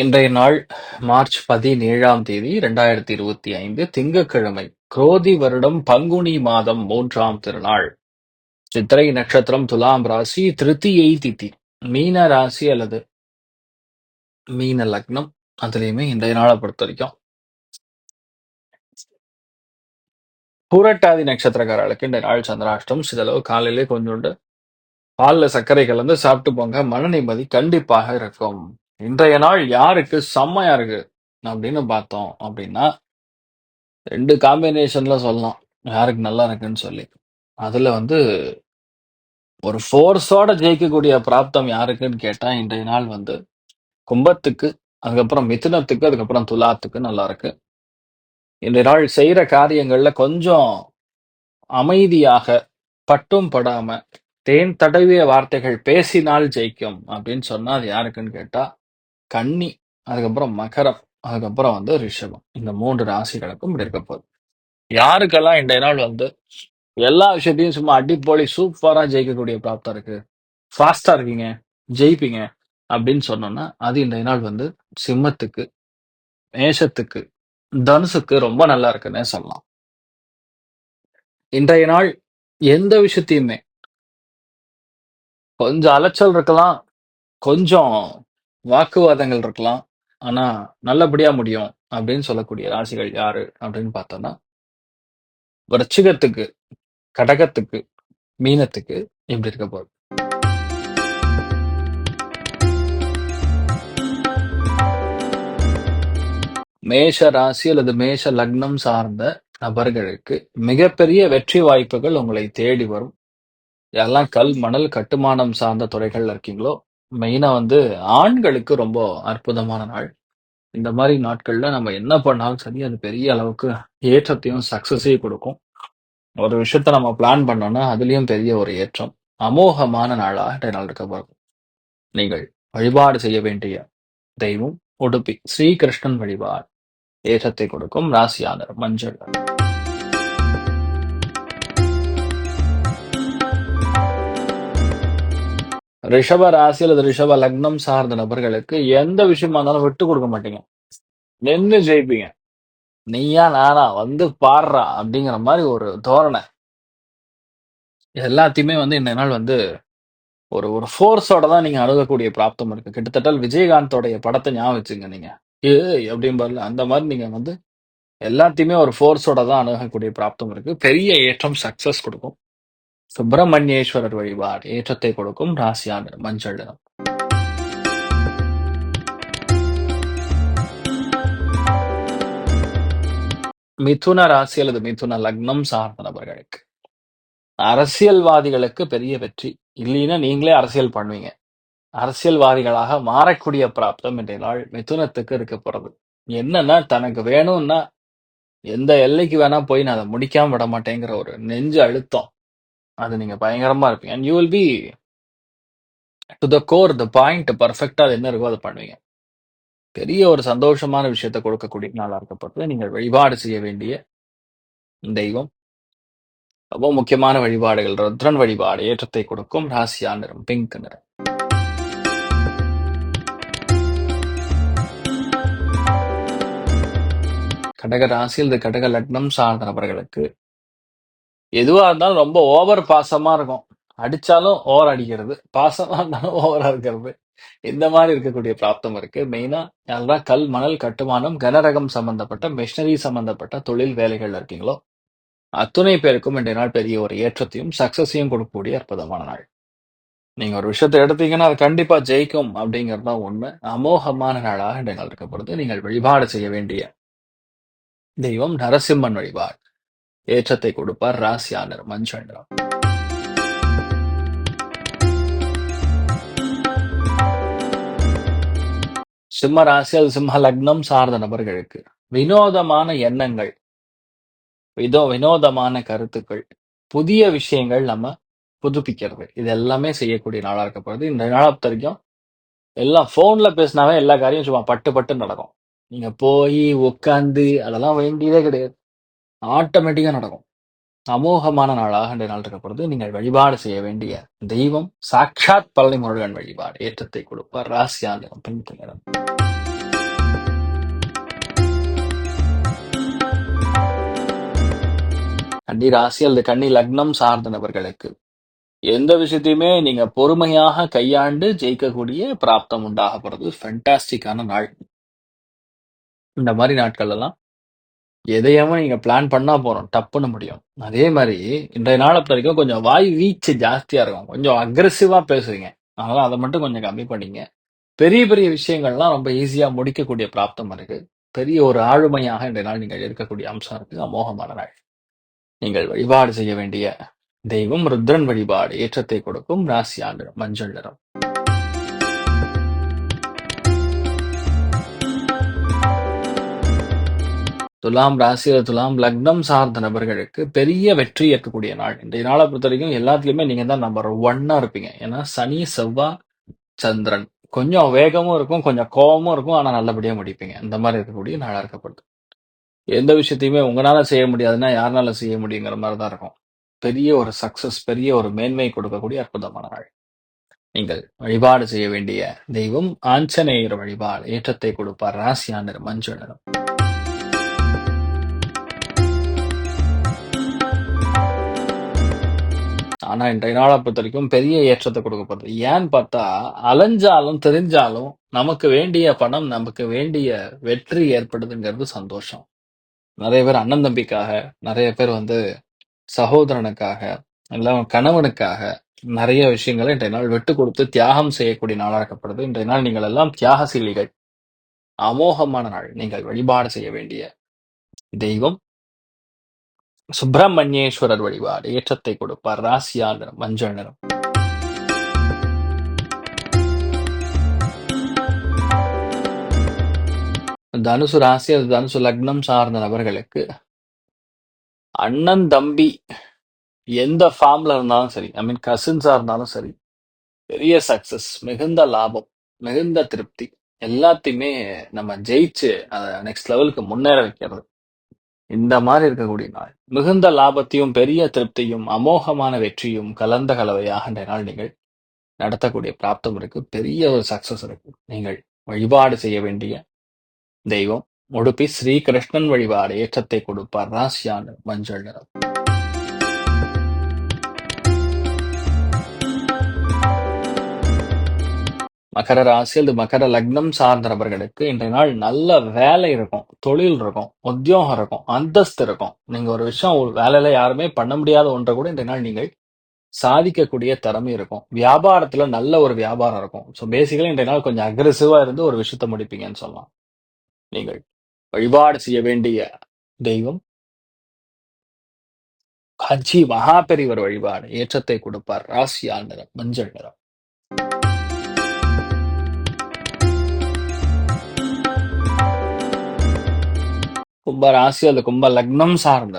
இன்றைய நாள் மார்ச் பதினேழாம் தேதி இரண்டாயிரத்தி இருபத்தி ஐந்து திங்கட்கிழமை குரோதி வருடம் பங்குனி மாதம் மூன்றாம் திருநாள். சித்திரை நட்சத்திரம் துலாம் ராசி திருத்தியை திதி மீன ராசி அல்லது மீன லக்னம் அதுலயுமே இன்றைய நாளை பொறுத்த வரைக்கும் பூரட்டாதி நட்சத்திரக்காரர்களுக்கு இந்த நாள் சந்திராஷ்டம் சிதளவு காலையிலே கொஞ்சோண்டு பால்ல சர்க்கரை கலந்து சாப்பிட்டு போங்க மன நிம்மதி கண்டிப்பாக இருக்கும். இன்றைய நாள் யாருக்கு செம்மையா இருக்கு? அப்படின்னு பார்த்தோம் அப்படின்னா ரெண்டு காம்பினேஷன்ல சொல்லலாம். யாருக்கு நல்லா இருக்குன்னு சொல்லி. அதுல வந்து ஒரு ஃபோர்ஸோட ஜெயிக்கக்கூடிய பிராப்தம் யாருக்குன்னு கேட்டா இன்றைய நாள் வந்து கும்பத்துக்கு அதுக்கப்புறம் மிதுனத்துக்கு அதுக்கப்புறம் துலாத்துக்கு நல்லா இருக்கு. இன்றைய நாள் செய்யற காரியங்கள்ல கொஞ்சம் அமைதியாக பட்டும் படாம தேன் தடவிய வார்த்தைகள் பேசினால் ஜெயிக்கும் அப்படின்னு சொன்னா அது யாருக்குன்னு கேட்டா கன்னி அதுக்கப்புறம் மகரம் அதுக்கப்புறம் வந்து ரிஷபம். இந்த மூன்று ராசிகளுக்கும் இப்படி இருக்க போகுது. யாருக்கெல்லாம் இன்றைய நாள் வந்து எல்லா விஷயத்தையும் சும்மா அடிப்பொழி சூப்பரா ஜெயிக்கக்கூடிய பிராப்தம் இருக்கு. ஃபாஸ்டா இருக்கீங்க ஜெயிப்பீங்க அப்படின்னு சொன்னோம்னா அது இன்றைய நாள் வந்து சிம்மத்துக்கு மேஷத்துக்கு தனுசுக்கு ரொம்ப நல்லா இருக்குன்னே சொல்லலாம். இன்றைய நாள் எந்த விஷயத்தையுமே கொஞ்சம் அலைச்சல் இருக்கலாம் கொஞ்சம் வாக்குவாதங்கள் இருக்கலாம். ஆனா நல்லபடியா முடியும் அப்படின்னு சொல்லக்கூடிய ராசிகள் யாரு அப்படின்னு பார்த்தோம்னா விருச்சிகத்துக்கு கடகத்துக்கு மீனத்துக்கு இப்படி இருக்க போகுது. மேஷ ராசி அல்லது மேஷ லக்னம் சார்ந்த நபர்களுக்கு மிகப்பெரிய வெற்றி வாய்ப்புகள் உங்களை தேடி வரும். யாரெல்லாம் கல் மணல் கட்டுமானம் சார்ந்த துறைகள்ல இருக்கீங்களோ மெயினா வந்து ஆண்களுக்கு ரொம்ப அற்புதமான நாள். இந்த மாதிரி நாட்கள்ல நம்ம என்ன பண்ணாலும் சரி அது பெரிய அளவுக்கு ஏற்றத்தையும் சக்சஸையும் கொடுக்கும். ஒரு விஷயத்த நம்ம பிளான் பண்ணோம்னா அதுலயும் பெரிய ஒரு ஏற்றம். அமோகமான நாளா இன்றைய நாள் இருக்க போகும் நீங்கள் வழிபாடு செய்ய வேண்டிய தெய்வம் உடுப்பி ஸ்ரீகிருஷ்ணன் வழிபாடு ஏற்றத்தை கொடுக்கும். ராசியானர் மஞ்சள் ரிஷப ராசி அல்லது ரிஷப லக்னம் சார்ந்த நபர்களுக்கு எந்த விஷயமா இருந்தாலும் விட்டு கொடுக்க மாட்டீங்க. நின்று ஜெயிப்பீங்க. நீயா நானா வந்து பாடுறா அப்படிங்கிற மாதிரி ஒரு தோரணை. எல்லாத்தையுமே வந்து இந்த நாள் வந்து ஒரு ஒரு ஃபோர்ஸோட தான் நீங்க அணுகக்கூடிய பிராப்தம் இருக்கு. கிட்டத்தட்ட விஜயகாந்தோடைய படத்தை ஞாபகம் வச்சுங்க நீங்க. ஏ பாருல அந்த மாதிரி நீங்க வந்து எல்லாத்தையுமே ஒரு ஃபோர்ஸோட தான் அணுகக்கூடிய பிராப்தம் இருக்கு. பெரிய ஏற்றம் சக்சஸ் கொடுக்கும். சுப்பிரமணியேஸ்வரர் வழிபாடு ஏற்றத்தை கொடுக்கும் ராசியான மஞ்சள் நிறம். மிதுன ராசி அல்லது மிதுன லக்னம் சார்ந்த நபர்களுக்கு. அரசியல்வாதிகளுக்கு பெரிய வெற்றி. இல்லைன்னா நீங்களே அரசியல் பண்ணுவீங்க. அரசியல்வாதிகளாக மாறக்கூடிய பிராப்தம் இன்றைய நாள் மிதுனத்துக்கு இருக்க போறது. என்னன்னா தனக்கு வேணும்னா எந்த எல்லைக்கு வேணா போய் நான் அதை முடிக்காம விட மாட்டேங்கிற ஒரு நெஞ்சு அழுத்தம். அது நீங்க பயங்கரமா இருப்பீங்க. And you will be to the core the point பர்ஃபெக்டா அது என்ன இருக்கோ அதை பண்ணுவீங்க. பெரிய ஒரு சந்தோஷமான விஷயத்தை கொடுக்கக்கூடிய நாளா இருக்கப்பட்டது நீங்கள் வழிபாடு செய்ய வேண்டிய தெய்வம். ரொம்ப முக்கியமான வழிபாடுகள். ருத்ரன் வழிபாடு ஏற்றத்தை கொடுக்கும் ராசியா நிறம் பிங்க் நிறம். கடக ராசியில் இந்த கடக லக்னம் சார்ந்த நபர்களுக்கு எதுவாக இருந்தாலும் ரொம்ப ஓவர் பாசமாக இருக்கும் அடித்தாலும் ஓவர் அடிக்கிறது. பாசமாக இருந்தாலும் ஓவராக இருக்கிறது. இந்த மாதிரி இருக்கக்கூடிய பிராப்தம் இருக்கு. மெயினா யாரெல்லாம் கல், மணல், கட்டுமானம், கனரகம் சம்பந்தப்பட்ட, மிஷினரி சம்பந்தப்பட்ட தொழில் வேலைகள் இருக்கீங்களோ, அத்துணை பேருக்கும் இன்றைய நாள் பெரிய ஒரு ஏற்றத்தையும், சக்சஸையும் கொடுக்கக்கூடிய அற்புதமான நாள். நீங்க ஒரு விஷயத்தை எடுத்தீங்கன்னா, அது கண்டிப்பா ஜெயிக்கும் அப்படிங்கிறது தான் உண்மை. அமோகமான நாளாக இன்றைய நாள் இருக்கப்படுது. நீங்கள் வழிபாடு செய்ய வேண்டிய தெய்வம் நரசிம்மன் வழிபாடு. ஏற்றத்தை கொடுப்பார். ராசியாளர் நிறம் மஞ்சள் சிம்ம ராசி சிம்ம லக்னம் சார்ந்த நபர்களுக்கு வினோதமான எண்ணங்கள் விதோ வினோதமான கருத்துக்கள் புதிய விஷயங்கள் நம்ம புதுப்பிக்கிறது. இது எல்லாமே செய்யக்கூடிய நாளா இருக்கப்படுது இந்த நாளை வரைக்கும் எல்லாம் போன்ல பேசினாவே எல்லா காரியம் சும்மா பட்டு பட்டு நடக்கும். நீங்க போய் உட்காந்து அதெல்லாம் வேண்டியதே கிடையாது. ஆட்டோமேட்டிக்கா நடக்கும். அமோகமான நாளாக இந்த நாள் இருக்கப்படுது நீங்கள் வழிபாடு செய்ய வேண்டிய தெய்வம் சாட்சாத் பழனி முருகன் வழிபாடு. ஏற்றத்தை கொடுப்பார். ராசியா நிறம் பிங்க் நிறம் கன்னி ராசி அல்லது கன்னி லக்னம் சார்ந்த நபர்களுக்கு எந்த விஷயத்தையுமே நீங்க பொறுமையாக கையாண்டு ஜெயிக்கக்கூடிய பிராப்தம் உண்டாகப்படுறது ஃபென்டாஸ்டிக்கான நாள். இந்த மாதிரி நாட்கள் எல்லாம் எதையாம நீங்க பிளான் பண்ணா போறோம். டப்புன்னு முடியும். அதே மாதிரி இன்றைய நாளை பொறுத்த வரைக்கும் கொஞ்சம் வாய் வீச்சு ஜாஸ்தியா இருக்கும். கொஞ்சம் அக்ரெசிவா பேசுவீங்க. அதனால அதை மட்டும் கொஞ்சம் கம்மி பண்ணீங்க. பெரிய பெரிய விஷயங்கள்லாம் ரொம்ப ஈஸியா முடிக்கக்கூடிய பிராப்தம் இருக்கு. பெரிய ஒரு ஆளுமையாக இன்றைய நாள் நீங்கள் இருக்கக்கூடிய அம்சம் இருக்கு. அமோகமான நாள். நீங்கள் வழிபாடு செய்ய வேண்டிய தெய்வம் ருத்ரன் வழிபாடு. ஏற்றத்தை கொடுக்கும் ராசி ஆண்டு மஞ்சள் நிறம். துலாம் ராசி துலாம் லக்னம் சார்ந்த நபர்களுக்கு பெரிய வெற்றி ஏற்கக்கூடிய நாள். இன்றைய நாளை பொறுத்த வரைக்கும் எல்லாத்துலயுமே நீங்க தான் நம்பர் ஒன்னா இருப்பீங்க. ஏன்னா சனி செவ்வாய் சந்திரன். கொஞ்சம் வேகமும் இருக்கும் கொஞ்சம் கோபமும் இருக்கும் ஆனா நல்லபடியா முடிப்பீங்க. இந்த மாதிரி இருக்கக்கூடிய நாளா இருக்கப்படுது எந்த விஷயத்தையுமே உங்களால செய்ய முடியாதுன்னா யாருனால செய்ய முடியுங்கிற மாதிரி தான் இருக்கும். பெரிய ஒரு சக்சஸ் பெரிய ஒரு மேன்மை கொடுக்கக்கூடிய அற்புதமான நாள். நீங்கள் வழிபாடு செய்ய வேண்டிய தெய்வம் ஆஞ்சநேயர் வழிபாடு. ஏற்றத்தை கொடுப்பார் ராசியா மஞ்சள் நிறம் ஆனா இன்றைய நாளை பொறுத்த வரைக்கும் பெரிய ஏற்றத்தை கொடுக்கப்படுது ஏன்னு பார்த்தா அலைஞ்சாலும் தெரிஞ்சாலும் நமக்கு வேண்டிய பணம் நமக்கு வேண்டிய வெற்றி ஏற்படுதுங்கிறது சந்தோஷம். நிறைய பேர் அண்ணன் தம்பிக்காக நிறைய பேர் வந்து சகோதரனுக்காக இல்ல கணவனுக்காக நிறைய விஷயங்களை இன்றைய நாள் விட்டு கொடுத்து தியாகம் செய்யக்கூடிய நாளாக இருக்கப்படுது. இன்றைய நாள் நீங்கள் எல்லாம் தியாகசீலிகள். அமோகமான நாள். நீங்கள் வழிபாடு செய்ய வேண்டிய தெய்வம் சுப்பிரமணியேஸ்வரர் வழிபாடு ஏற்றத்தை கொடுப்பார். ராசியா நிறம் மஞ்சள் நிறம். தனுசு ராசி அது தனுசு லக்னம் சார்ந்த நபர்களுக்கு அண்ணன் தம்பி எந்த ஃபார்ம்ல இருந்தாலும் சரி ஐ மீன் கசின்ஸா இருந்தாலும் சரி பெரிய சக்சஸ் மிகுந்த லாபம் மிகுந்த திருப்தி எல்லாத்தையுமே நம்ம ஜெயிச்சு அதை நெக்ஸ்ட் லெவலுக்கு முன்னேற வைக்கிறது. இந்த மாதிரி இருக்கக்கூடிய நாள். மிகுந்த லாபத்தையும் பெரிய திருப்தியும் அமோகமான வெற்றியும் கலந்த கலவையாக இந்த நாள் நீங்கள் நடத்தக்கூடிய பிராப்தம் இருக்கு. பெரிய ஒரு சக்சஸ் இருக்கு. நீங்கள் வழிபாடு செய்ய வேண்டிய தெய்வம். உடுப்பி ஸ்ரீ கிருஷ்ணன் வழிபாடு ஏற்றத்தை கொடுப்பார். ராசியான மஞ்சள் நிறம். மகர ராசி அல்லது மகர லக்னம் சார்ந்த நபர்களுக்கு இன்றைய நாள் நல்ல வேலை இருக்கும் தொழில் இருக்கும் உத்தியோகம் இருக்கும் அந்தஸ்து இருக்கும். நீங்க ஒரு விஷயம் ஒரு வேலையில யாருமே பண்ண முடியாத ஒன்றை கூட இன்றைய நாள் நீங்கள் சாதிக்கக்கூடிய திறமை இருக்கும். வியாபாரத்துல நல்ல ஒரு வியாபாரம் இருக்கும். ஸோ பேசிக்கலி இன்றைய நாள் கொஞ்சம் அக்ரெசிவா இருந்து ஒரு விஷயத்த முடிப்பீங்கன்னு சொல்லலாம். நீங்கள் வழிபாடு செய்ய வேண்டிய தெய்வம் ஹஜ்ஜி மகாபெரிவர் வழிபாடு ஏற்றத்தை கொடுப்பார். ராசியா நிறம் மஞ்சள் நிறம். கும்ப ராசி அல்லது கும்ப லக்னம் சார்ந்த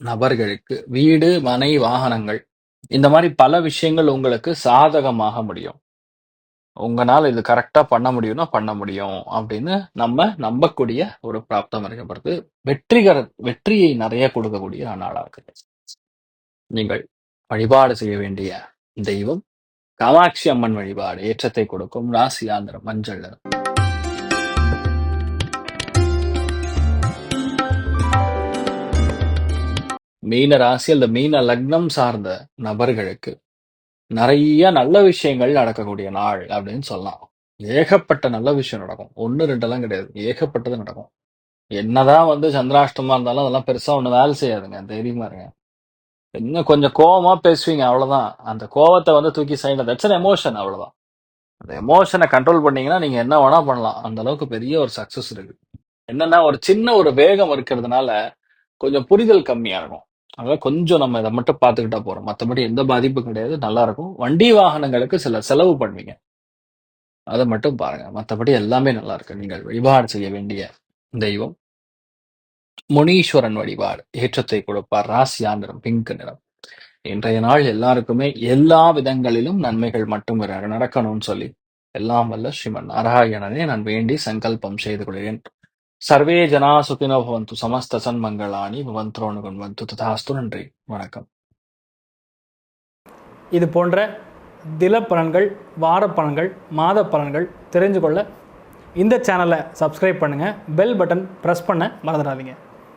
நபர்களுக்கு வீடு மனை வாகனங்கள் இந்த மாதிரி பல விஷயங்கள் உங்களுக்கு சாதகமாக முடியும். உங்களால் இது கரெக்டா பண்ண முடியும்னா பண்ண முடியும் அப்படின்னு நம்ம நம்பக்கூடிய ஒரு பிராப்தம் இருக்கப்படுது வெற்றிகர வெற்றியை நிறைய கொடுக்கக்கூடிய நாளா இருக்கு நீங்கள் வழிபாடு செய்ய வேண்டிய தெய்வம் காமாட்சி அம்மன் வழிபாடு ஏற்றத்தை கொடுக்கும். ராசியாந்திரம் மஞ்சள் நிறம். மீன ராசி அல்லது மீன லக்னம் சார்ந்த நபர்களுக்கு நிறைய நல்ல விஷயங்கள் நடக்கக்கூடிய நாள் அப்படின்னு சொல்லலாம். ஏகப்பட்ட நல்ல விஷயம் நடக்கும். ஒன்று ரெண்டெல்லாம் கிடையாது. ஏகப்பட்டது நடக்கும். என்னதான் வந்து சந்திராஷ்டமா இருந்தாலும் அதெல்லாம் பெருசா ஒண்ணு வேலை செய்யாதுங்க. தைரியமா இருங்க. இன்னும் கொஞ்சம் கோபமா பேசுவீங்க அவ்வளவுதான். அந்த கோவத்தை வந்து தூக்கி சைடு தட்ஸ் அன் எமோஷன் அவ்வளவுதான். அந்த எமோஷனை கண்ட்ரோல் பண்ணீங்கன்னா நீங்க என்ன வேணா பண்ணலாம். அந்த அளவுக்கு பெரிய ஒரு சக்சஸ் இருக்கு. என்னன்னா ஒரு சின்ன ஒரு வேகம் இருக்கிறதுனால கொஞ்சம் புரிதல் கம்மியா இருக்கும். அதனால கொஞ்சம் நம்ம இதை மட்டும் பார்த்துக்கிட்டா போறோம். மற்றபடி எந்த பாதிப்பும் கிடையாது. நல்லா இருக்கும். வண்டி வாகனங்களுக்கு சில செலவு பண்ணுவீங்க. அதை மட்டும் பாருங்க. மற்றபடி எல்லாமே நல்லா இருக்கு. நீங்கள் வழிபாடு செய்ய வேண்டிய தெய்வம். முனீஸ்வரன் வழிபாடு. ஏற்றத்தை கொடுப்பார். ராசியா நிறம் பிங்க் நிறம். இன்றைய நாள் எல்லாருக்குமே எல்லா விதங்களிலும் நன்மைகள் மட்டும் நடக்கணும்னு சொல்லி எல்லாம் வல்ல ஸ்ரீமன் நாராயணனே நான் வேண்டி சங்கல்பம் செய்து கொள்கிறேன். சர்வே ஜனா சுகினோ பவந்து சமஸ்த சன்மங்களானி பவந்தோனுகுன் வந்து ததாஸ்து நன்றி வணக்கம். இது போன்ற தில பலன்கள் வார பலன்கள் மாத பலன்கள் தெரிஞ்சு கொள்ள இந்த சேனலை சப்ஸ்கிரைப் பண்ணுங்கள் பெல் பட்டன் ப்ரெஸ் பண்ண மறந்துடாதீங்க.